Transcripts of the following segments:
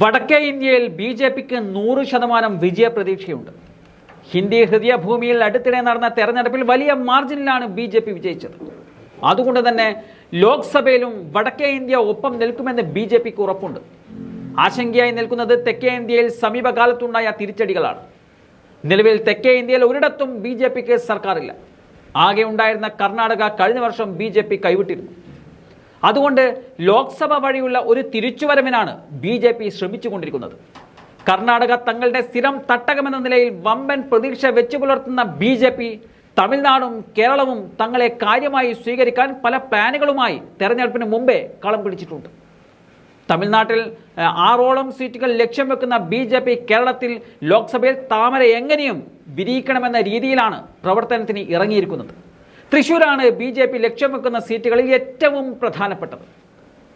വടക്കേ ഇന്ത്യയിൽ B J പിക്ക് നൂറ് ശതമാനം വിജയപ്രതീക്ഷയുണ്ട്. ഹിന്ദി ഹൃദയഭൂമിയിൽ അടുത്തിടെ നടന്ന തെരഞ്ഞെടുപ്പിൽ വലിയ മാർജിനിലാണ് ബി ജെ പി വിജയിച്ചത്. അതുകൊണ്ട് തന്നെ ലോക്സഭയിലും വടക്കേ ഇന്ത്യ ഒപ്പം നിൽക്കുമെന്ന് ബി ജെ പിക്ക് ഉറപ്പുണ്ട്. ആശങ്കയായി നിൽക്കുന്നത് തെക്കേ ഇന്ത്യയിൽ സമീപകാലത്തുണ്ടായ തിരിച്ചടികളാണ്. നിലവിൽ തെക്കേ ഇന്ത്യയിൽ ഒരിടത്തും ബി ജെ പിക്ക് സർക്കാരില്ല. ആകെ ഉണ്ടായിരുന്ന കർണാടക കഴിഞ്ഞ വർഷം ബി ജെ പി കൈവിട്ടിരുന്നു. അതുകൊണ്ട് ലോക്സഭ വഴിയുള്ള ഒരു തിരിച്ചുവരവിനാണ് ബി ജെ പി ശ്രമിച്ചുകൊണ്ടിരിക്കുന്നത്. കർണാടക തങ്ങളുടെ സ്ഥിരം തട്ടകമെന്ന നിലയിൽ വമ്പൻ പ്രതീക്ഷ വെച്ചു പുലർത്തുന്ന ബി ജെ പി തമിഴ്നാടും കേരളവും തങ്ങളെ കാര്യമായി സ്വീകരിക്കാൻ പല പ്ലാനുകളുമായി തെരഞ്ഞെടുപ്പിന് മുമ്പേ കളം പിടിച്ചിട്ടുണ്ട്. തമിഴ്നാട്ടിൽ ആറോളം സീറ്റുകൾ ലക്ഷ്യം വെക്കുന്ന ബി ജെ പി കേരളത്തിൽ ലോക്സഭയിൽ താമര എങ്ങനെയും വിരിയിക്കണമെന്ന രീതിയിലാണ് പ്രവർത്തനത്തിന് ഇറങ്ങിയിരിക്കുന്നത്. തൃശൂരാണ് ബി ജെ പി ലക്ഷ്യം വെക്കുന്ന സീറ്റുകളിൽ ഏറ്റവും പ്രധാനപ്പെട്ടത്.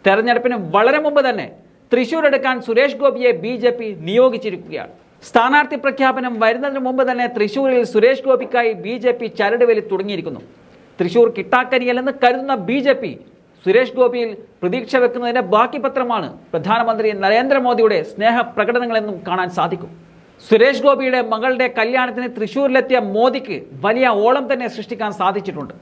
തെരഞ്ഞെടുപ്പിന് വളരെ മുമ്പ് തന്നെ തൃശൂർ എടുക്കാൻ സുരേഷ് ഗോപിയെ ബി ജെ പി നിയോഗിച്ചിരിക്കുകയാണ്. സ്ഥാനാർത്ഥി പ്രഖ്യാപനം വരുന്നതിന് മുമ്പ് തന്നെ തൃശൂരിൽ സുരേഷ് ഗോപിക്കായി ബി ജെ പി ചരടുവലി തുടങ്ങിയിരിക്കുന്നു. തൃശൂർ കിട്ടാക്കരിയല്ലെന്ന് കരുതുന്ന ബി ജെ പി സുരേഷ് ഗോപിയിൽ പ്രതീക്ഷ വെക്കുന്നതിന്റെ ബാക്കി പത്രമാണ് പ്രധാനമന്ത്രി നരേന്ദ്രമോദിയുടെ സ്നേഹ പ്രകടനങ്ങളെന്നും കാണാൻ സാധിക്കും. സുരേഷ് ഗോപിയുടെ മകളുടെ കല്യാണത്തിന് തൃശൂരിലെത്തിയ മോദിക്ക് വലിയ ഓളം തന്നെ സൃഷ്ടിക്കാൻ സാധിച്ചിട്ടുണ്ട്.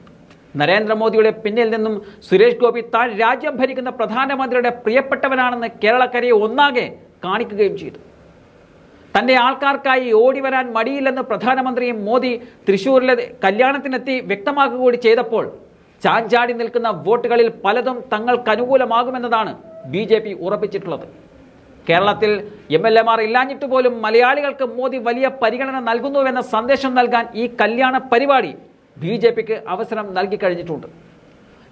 നരേന്ദ്രമോദിയുടെ പിന്നിൽ നിന്നും സുരേഷ് ഗോപി താൻ രാജ്യം ഭരിക്കുന്ന പ്രധാനമന്ത്രിയുടെ പ്രിയപ്പെട്ടവനാണെന്ന് കേരളക്കരയെ ഒന്നാകെ കാണിക്കുകയും ചെയ്തു. തന്റെ ആൾക്കാർക്കായി ഓടി വരാൻ മടിയില്ലെന്ന് പ്രധാനമന്ത്രിയും മോദി തൃശൂരിലെ കല്യാണത്തിനെത്തി വ്യക്തമാക്കുക കൂടി ചെയ്തപ്പോൾ ചാഞ്ചാടി നിൽക്കുന്ന വോട്ടുകളിൽ പലതും തങ്ങൾക്ക് അനുകൂലമാകുമെന്നതാണ് ബി ഉറപ്പിച്ചിട്ടുള്ളത്. കേരളത്തിൽ എം എൽ എമാർ ഇല്ലാഞ്ഞിട്ട് പോലും മലയാളികൾക്ക് മോദി വലിയ പരിഗണന നൽകുന്നുവെന്ന സന്ദേശം നൽകാൻ ഈ കല്യാണ പരിപാടി ബി ജെ പിക്ക് അവസരം നൽകി കഴിഞ്ഞിട്ടുണ്ട്.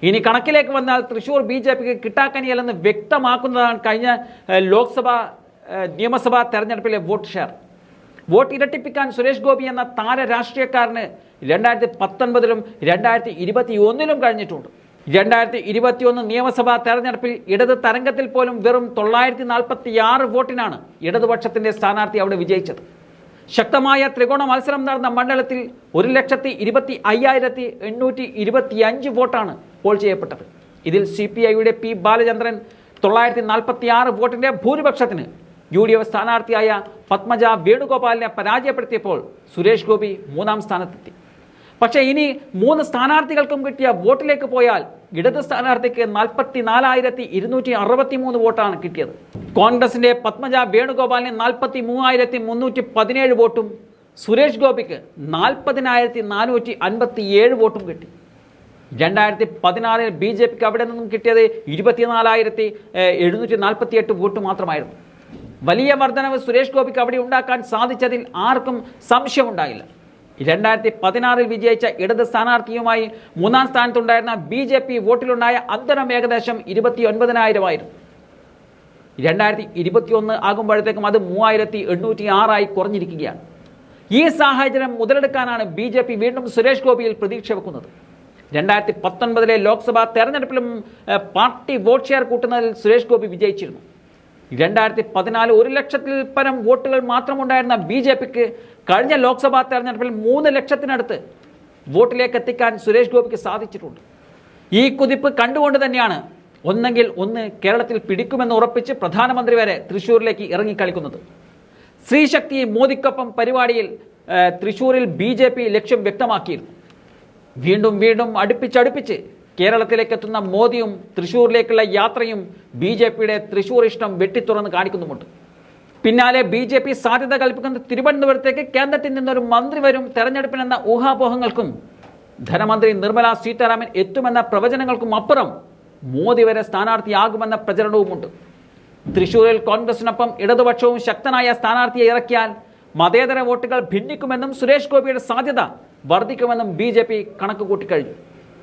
ഇനി കണക്കിലേക്ക് വന്നാൽ തൃശൂർ ബി ജെ പിക്ക് കിട്ടാക്കനിയല്ലെന്ന് വ്യക്തമാക്കുന്നതാണ് കഴിഞ്ഞ ലോക്സഭാ നിയമസഭാ തെരഞ്ഞെടുപ്പിലെ വോട്ട് ഷെയർ. വോട്ട് ഇരട്ടിപ്പിക്കാൻ സുരേഷ് ഗോപി എന്ന താര രാഷ്ട്രീയക്കാരന് രണ്ടായിരത്തി പത്തൊൻപതിലും രണ്ടായിരത്തി ഇരുപത്തി ഒന്നിലും കഴിഞ്ഞിട്ടുണ്ട്. രണ്ടായിരത്തി ഇരുപത്തിയൊന്ന് നിയമസഭാ തെരഞ്ഞെടുപ്പിൽ ഇടത് തരംഗത്തിൽ പോലും വെറും തൊള്ളായിരത്തി നാൽപ്പത്തി ആറ് വോട്ടിനാണ് ഇടതുപക്ഷത്തിന്റെ സ്ഥാനാർത്ഥി അവിടെ വിജയിച്ചത്. ശക്തമായ ത്രികോണ മത്സരം നടന്ന മണ്ഡലത്തിൽ ഒരു ലക്ഷത്തി ഇരുപത്തി അയ്യായിരത്തി എണ്ണൂറ്റി ഇരുപത്തി അഞ്ച് വോട്ടാണ് പോൾ ചെയ്യപ്പെട്ടത്. ഇതിൽ സി പി ഐയുടെ പി ബാലചന്ദ്രൻ തൊള്ളായിരത്തി നാൽപ്പത്തി ആറ് വോട്ടിന്റെ ഭൂരിപക്ഷത്തിന് യു ഡി എഫ് സ്ഥാനാർത്ഥിയായ പത്മജ വേണുഗോപാലിനെ പരാജയപ്പെടുത്തിയപ്പോൾ സുരേഷ് ഗോപി മൂന്നാം സ്ഥാനത്തെത്തി. പക്ഷേ ഇനി മൂന്ന് സ്ഥാനാർത്ഥികൾക്കും കിട്ടിയ വോട്ടിലേക്ക് പോയാൽ ഇടത് സ്ഥാനാർത്ഥിക്ക് നാൽപ്പത്തി നാലായിരത്തി ഇരുന്നൂറ്റി അറുപത്തി മൂന്ന് വോട്ടാണ് കിട്ടിയത്. കോൺഗ്രസിന്റെ പത്മജ വേണുഗോപാലിന് നാൽപ്പത്തി മൂവായിരത്തി മുന്നൂറ്റി പതിനേഴ് വോട്ടും സുരേഷ് ഗോപിക്ക് നാൽപ്പതിനായിരത്തി നാനൂറ്റി അൻപത്തി ഏഴ് വോട്ടും കിട്ടി. രണ്ടായിരത്തി പതിനാറിൽ ബി ജെ പിക്ക് അവിടെ നിന്നും കിട്ടിയത് ഇരുപത്തിനാലായിരത്തി എഴുന്നൂറ്റി നാൽപ്പത്തി എട്ട് വോട്ട് മാത്രമായിരുന്നു. വലിയ വർധനവ് സുരേഷ് ഗോപിക്ക് അവിടെ ഉണ്ടാക്കാൻ സാധിച്ചതിൽ ആർക്കും സംശയമുണ്ടായില്ല. രണ്ടായിരത്തി പതിനാറിൽ വിജയിച്ച ഇടത് സ്ഥാനാർത്ഥിയുമായി മൂന്നാം സ്ഥാനത്തുണ്ടായിരുന്ന ബി ജെ പി വോട്ടിലുണ്ടായ അന്തരം ഏകദേശം ഇരുപത്തി ഒൻപതിനായിരമായിരുന്നു രണ്ടായിരത്തി ഇരുപത്തിയൊന്ന് ആകുമ്പോഴത്തേക്കും അത് മൂവായിരത്തി എണ്ണൂറ്റി ആറായി കുറഞ്ഞിരിക്കുകയാണ്. ഈ സാഹചര്യം മുതലെടുക്കാനാണ് ബി ജെ പി വീണ്ടും സുരേഷ് ഗോപിയിൽ പ്രതീക്ഷ വെക്കുന്നത്. രണ്ടായിരത്തി പത്തൊൻപതിലെ ലോക്സഭാ തെരഞ്ഞെടുപ്പിലും പാർട്ടി വോട്ട് ഷെയർ കൂട്ടുന്നതിൽ സുരേഷ് ഗോപി വിജയിച്ചിരുന്നു. രണ്ടായിരത്തി പതിനാല് ഒരു ലക്ഷത്തിൽ പരം വോട്ടുകൾ മാത്രമുണ്ടായിരുന്ന ബി ജെ പിക്ക് കഴിഞ്ഞ ലോക്സഭാ തെരഞ്ഞെടുപ്പിൽ മൂന്ന് ലക്ഷത്തിനടുത്ത് വോട്ടിലേക്ക് എത്തിക്കാൻ സുരേഷ് ഗോപിക്ക് സാധിച്ചിട്ടുണ്ട്. ഈ കുതിപ്പ് കണ്ടുകൊണ്ട് തന്നെയാണ് ഒന്നെങ്കിൽ ഒന്ന് കേരളത്തിൽ പിടിക്കുമെന്ന് ഉറപ്പിച്ച് പ്രധാനമന്ത്രി വരെ തൃശ്ശൂരിലേക്ക് ഇറങ്ങിക്കളിക്കുന്നത്. സ്ത്രീശക്തി മോദിക്കൊപ്പം പരിപാടിയിൽ തൃശ്ശൂരിൽ ബി ലക്ഷ്യം വ്യക്തമാക്കിയിരുന്നു. വീണ്ടും വീണ്ടും അടുപ്പിച്ചടുപ്പിച്ച് കേരളത്തിലേക്ക് എത്തുന്ന മോദിയും തൃശ്ശൂരിലേക്കുള്ള യാത്രയും ബി ജെ പിയുടെ തൃശ്ശൂർ ഇഷ്ടം വെട്ടിത്തുറന്ന് കാണിക്കുന്നുമുണ്ട്. പിന്നാലെ ബി ജെ പി സാധ്യത കൽപ്പിക്കുന്ന തിരുവനന്തപുരത്തേക്ക് കേന്ദ്രത്തിൽ നിന്നൊരു മന്ത്രി വരും തെരഞ്ഞെടുപ്പിനെന്ന ഊഹാപോഹങ്ങൾക്കും ധനമന്ത്രി നിർമ്മല സീതാരാമൻ എത്തുമെന്ന പ്രവചനങ്ങൾക്കും അപ്പുറം മോദി വരെ സ്ഥാനാർത്ഥിയാകുമെന്ന പ്രചരണവുമുണ്ട്. തൃശൂരിൽ കോൺഗ്രസിനൊപ്പം ഇടതുപക്ഷവും ശക്തനായ സ്ഥാനാർത്ഥിയെ ഇറക്കിയാൽ മതേതര വോട്ടുകൾ ഭിന്നിക്കുമെന്നും സുരേഷ് ഗോപിയുടെ സാധ്യത വർദ്ധിക്കുമെന്നും ബി ജെ പി കണക്ക് കൂട്ടിക്കഴിഞ്ഞു